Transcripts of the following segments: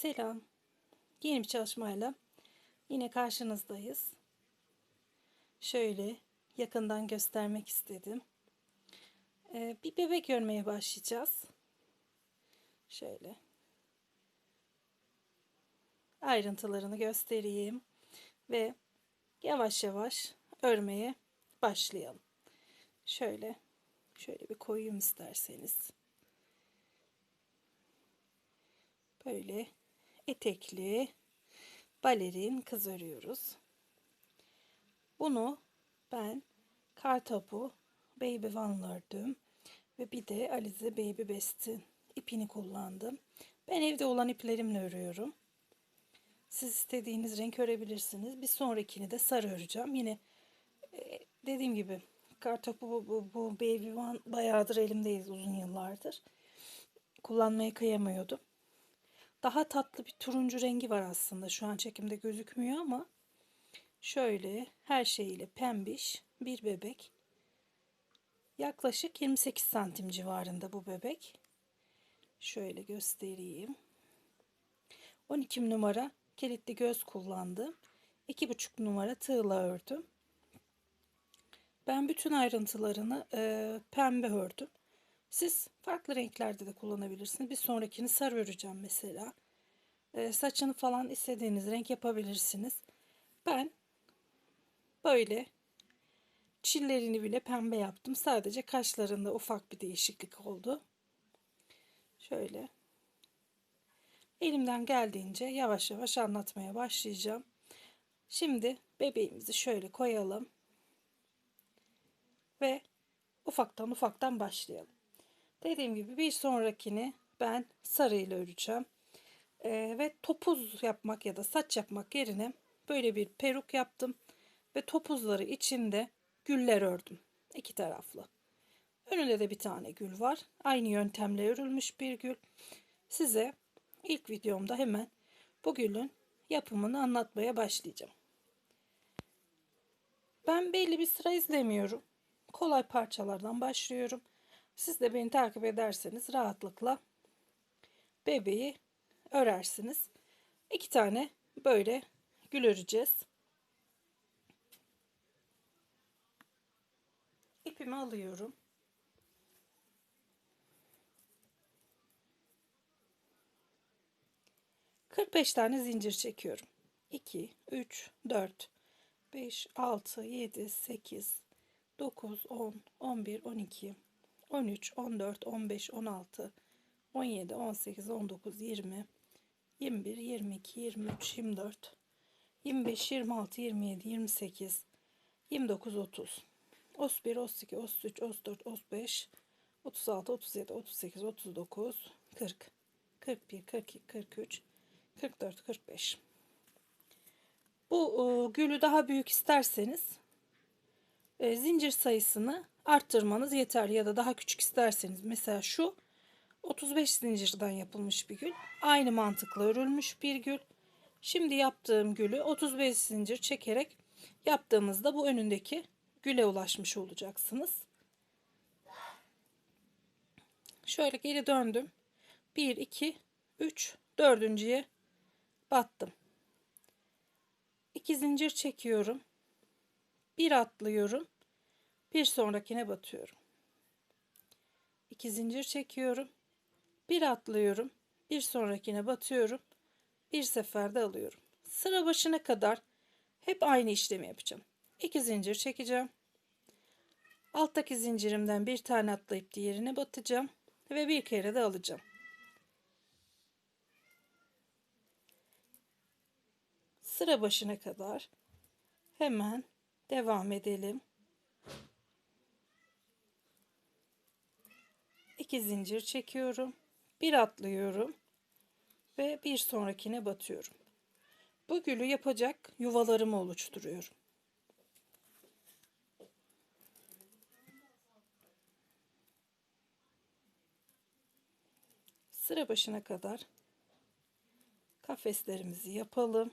Selam. Yeni bir çalışmayla yine karşınızdayız. Şöyle yakından göstermek istedim. Ee, bir bebek örmeye başlayacağız. Şöyle. Ayrıntılarını göstereyim. Ve yavaş yavaş örmeye başlayalım. Şöyle. Şöyle bir koyayım isterseniz. Böyle etekli balerin kız örüyoruz. Bunu ben Kartopu Baby One ördüm. Ve bir de Alize Baby Best'in ipini kullandım. Ben evde olan iplerimle örüyorum. Siz istediğiniz renk örebilirsiniz. Bir sonrakini de sarı öreceğim. Yine e, dediğim gibi Kartopu bu, bu, bu Baby One bayağıdır elimdeyiz uzun yıllardır. Kullanmaya kıyamıyordum. Daha tatlı bir turuncu rengi var aslında. Şu an çekimde gözükmüyor ama şöyle her şeyiyle pembiş bir bebek. Yaklaşık 28 santim civarında bu bebek. Şöyle göstereyim. 12 numara kilitli göz kullandım. 2,5 numara tığla ördüm. Ben bütün ayrıntılarını e, pembe ördüm. Siz farklı renklerde de kullanabilirsiniz. Bir sonrakini sarı öreceğim mesela. E, saçını falan istediğiniz renk yapabilirsiniz. Ben böyle çillerini bile pembe yaptım. Sadece kaşlarında ufak bir değişiklik oldu. Şöyle. Elimden geldiğince yavaş yavaş anlatmaya başlayacağım. Şimdi bebeğimizi şöyle koyalım. Ve ufaktan ufaktan başlayalım. Dediğim gibi bir sonrakini ben sarıyla öreceğim. Ee, ve topuz yapmak ya da saç yapmak yerine böyle bir peruk yaptım. Ve topuzları içinde güller ördüm. iki taraflı. Önünde de bir tane gül var. Aynı yöntemle örülmüş bir gül. Size ilk videomda hemen bu gülün yapımını anlatmaya başlayacağım. Ben belli bir sıra izlemiyorum. Kolay parçalardan başlıyorum. Siz de beni takip ederseniz rahatlıkla bebeği örersiniz. İki tane böyle gül öreceğiz. İpimi alıyorum. Kırk beş tane zincir çekiyorum. 2, 3, 4, 5, 6, 7, 8, 9, 10, 11, 12, 13, 14, 15, 16, 17, 18, 19, 20, 21, 22, 23, 24, 25, 26, 27, 28, 29, 30, 31, 32, 33, 34, 35, 36, 37, 38, 39, 40, 41, 42, 43, 44, 45. Bu e, gülü daha büyük isterseniz e, zincir sayısını arttırmanız yeterli ya da daha küçük isterseniz mesela şu 35 zincirden yapılmış bir gül. Aynı mantıkla örülmüş bir gül. Şimdi yaptığım gülü 35 zincir çekerek yaptığımızda bu önündeki güle ulaşmış olacaksınız. Şöyle geri döndüm. 1, 2, 3, dördüncüye battım. 2 zincir çekiyorum. Bir atlıyorum. Bir sonrakine batıyorum. 2 zincir çekiyorum. Bir atlıyorum. Bir sonrakine batıyorum. Bir seferde alıyorum. Sıra başına kadar hep aynı işlemi yapacağım. 2 zincir çekeceğim. Alttaki zincirimden bir tane atlayıp diğerine batacağım ve bir kere de alacağım. Sıra başına kadar hemen devam edelim. 2 zincir çekiyorum. Bir atlıyorum ve bir sonrakine batıyorum. Bu gülü yapacak yuvalarımı oluşturuyorum. Sıra başına kadar kafeslerimizi yapalım.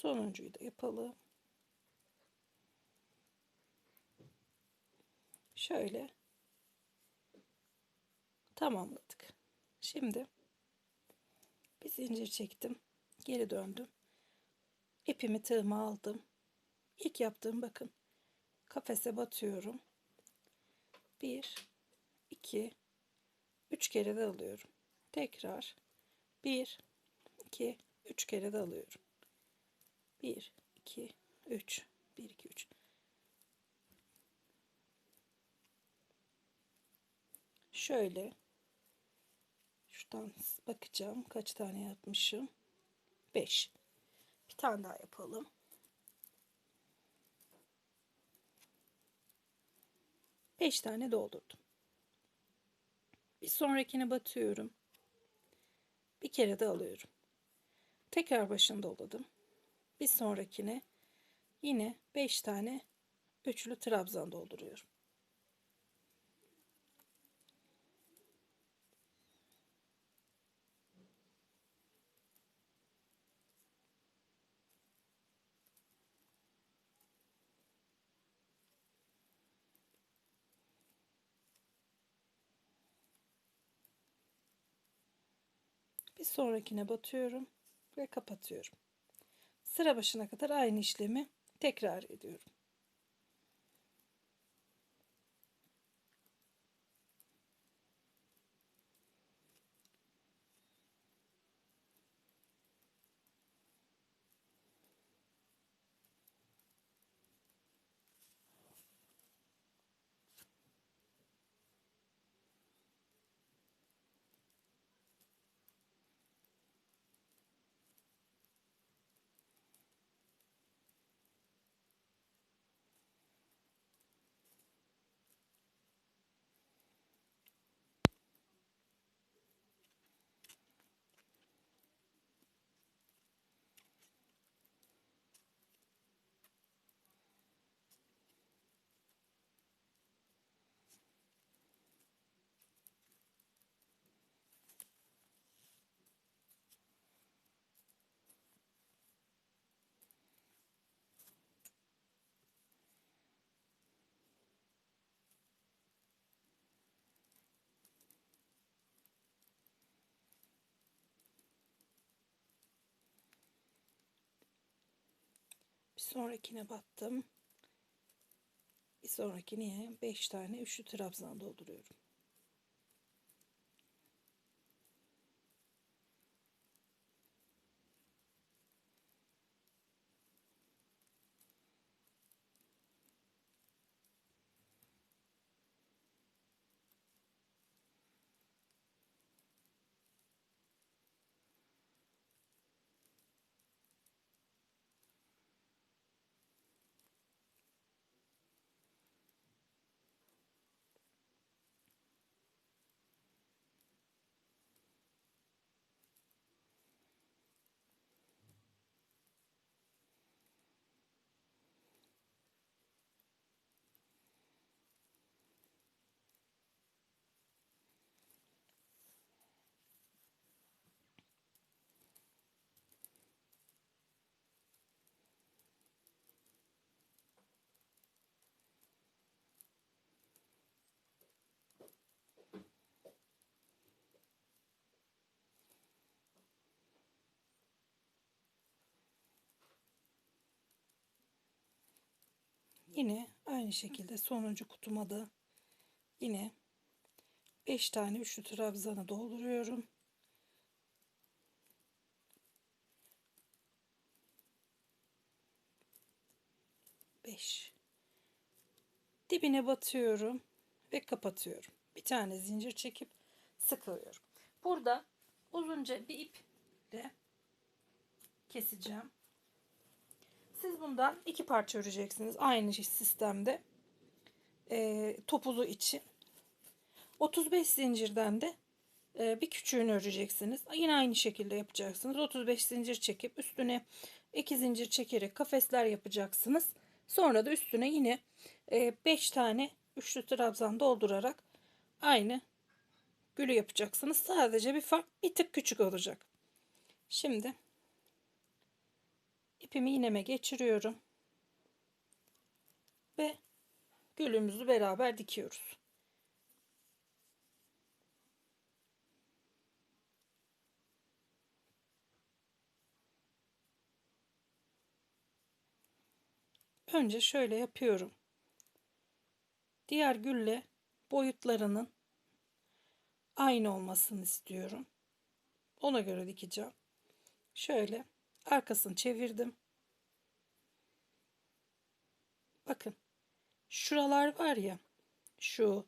Sonuncuyu da yapalım. Şöyle tamamladık. Şimdi bir zincir çektim. Geri döndüm. İpimi tığıma aldım. İlk yaptığım bakın. Kafese batıyorum. 1 2 3 kere de alıyorum. Tekrar 1 2 3 kere de alıyorum. 1 2 3 1 2 3 Şöyle şuradan bakacağım kaç tane yapmışım. 5. Bir tane daha yapalım. Beş tane doldurdum. Bir sonrakine batıyorum. Bir kere de alıyorum. Tekrar başını doladım. Bir sonrakine yine 5 tane üçlü trabzan dolduruyorum. Bir sonrakine batıyorum ve kapatıyorum. Sıra başına kadar aynı işlemi tekrar ediyorum. Sonrakine battım. Bir sonrakine 5 tane üçlü trabzan dolduruyorum. Yine aynı şekilde sonuncu kutuma da yine 5 tane üçlü trabzanı dolduruyorum. Beş. Dibine batıyorum ve kapatıyorum. Bir tane zincir çekip sıkıyorum. Burada uzunca bir iple keseceğim. Siz bundan iki parça öreceksiniz. Aynı sistemde. E, topulu için. 35 zincirden de e, bir küçüğünü öreceksiniz. Yine aynı şekilde yapacaksınız. 35 zincir çekip üstüne 2 zincir çekerek kafesler yapacaksınız. Sonra da üstüne yine 5 e, tane üçlü trabzan doldurarak aynı gülü yapacaksınız. Sadece bir fark bir tık küçük olacak. Şimdi ipimi iğneme geçiriyorum. Ve gülümüzü beraber dikiyoruz. Önce şöyle yapıyorum. Diğer gülle boyutlarının aynı olmasını istiyorum. Ona göre dikeceğim. Şöyle arkasını çevirdim. Bakın. Şuralar var ya. Şu,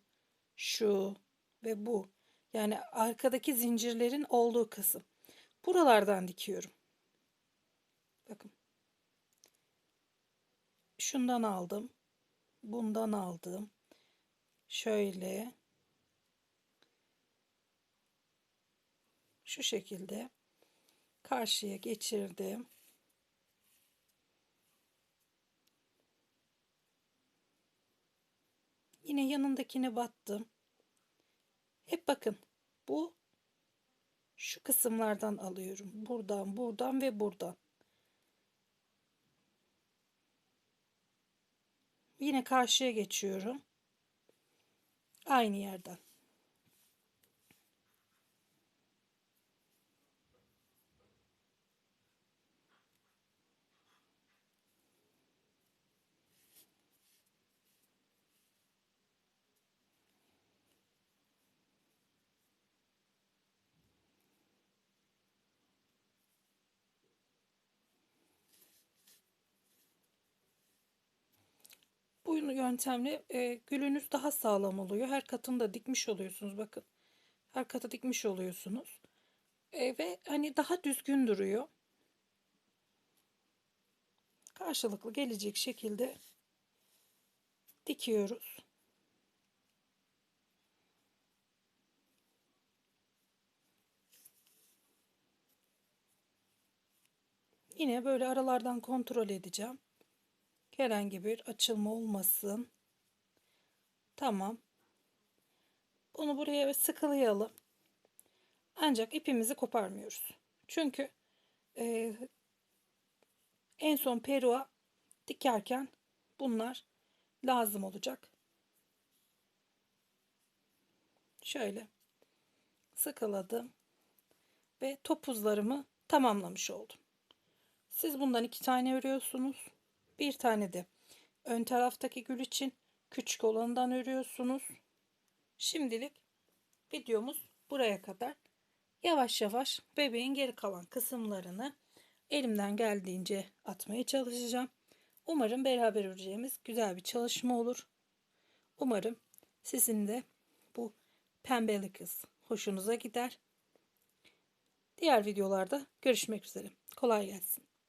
şu ve bu. Yani arkadaki zincirlerin olduğu kısım. Buralardan dikiyorum. Bakın. Şundan aldım. Bundan aldım. Şöyle. Şu şekilde karşıya geçirdim. Yine yanındakine battım. Hep bakın bu şu kısımlardan alıyorum. Buradan, buradan ve buradan. Yine karşıya geçiyorum. Aynı yerden. Bu yöntemle e, gülünüz daha sağlam oluyor. Her katını da dikmiş oluyorsunuz. Bakın. Her katı dikmiş oluyorsunuz. E, ve hani daha düzgün duruyor. Karşılıklı gelecek şekilde dikiyoruz. Yine böyle aralardan kontrol edeceğim. Herhangi bir açılma olmasın. Tamam. Bunu buraya sıkılayalım. Ancak ipimizi koparmıyoruz. Çünkü e, en son peruğa dikerken bunlar lazım olacak. Şöyle sıkıladım ve topuzlarımı tamamlamış oldum. Siz bundan iki tane örüyorsunuz. Bir tane de ön taraftaki gül için küçük olanından örüyorsunuz. Şimdilik videomuz buraya kadar. Yavaş yavaş bebeğin geri kalan kısımlarını elimden geldiğince atmaya çalışacağım. Umarım beraber öreceğimiz güzel bir çalışma olur. Umarım sizin de bu pembeli kız hoşunuza gider. Diğer videolarda görüşmek üzere. Kolay gelsin.